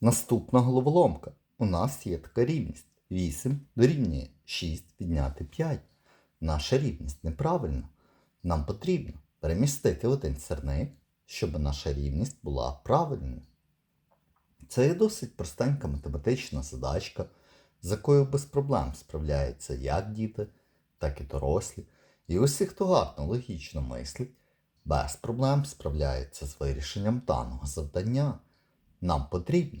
Наступна головоломка. У нас є така рівність. 8 дорівнює 6 відняти 5. Наша рівність неправильна. Нам потрібно перемістити один сірник, щоб наша рівність була правильною. Це є досить простенька математична задачка, з якою без проблем справляються як діти, так і дорослі. І усі, хто гарно логічно мислить, без проблем справляється з вирішенням даного завдання. Нам потрібно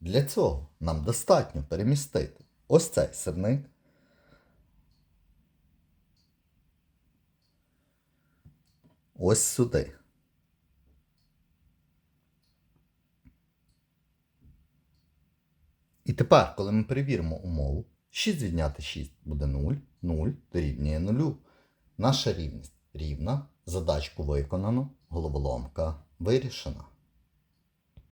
Для цього нам достатньо перемістити ось цей сирник. Ось сюди. І тепер, коли ми перевіримо умову, 6 відняти 6 буде 0, 0 дорівнює 0. Наша рівність рівна, задачку виконано, головоломка вирішена.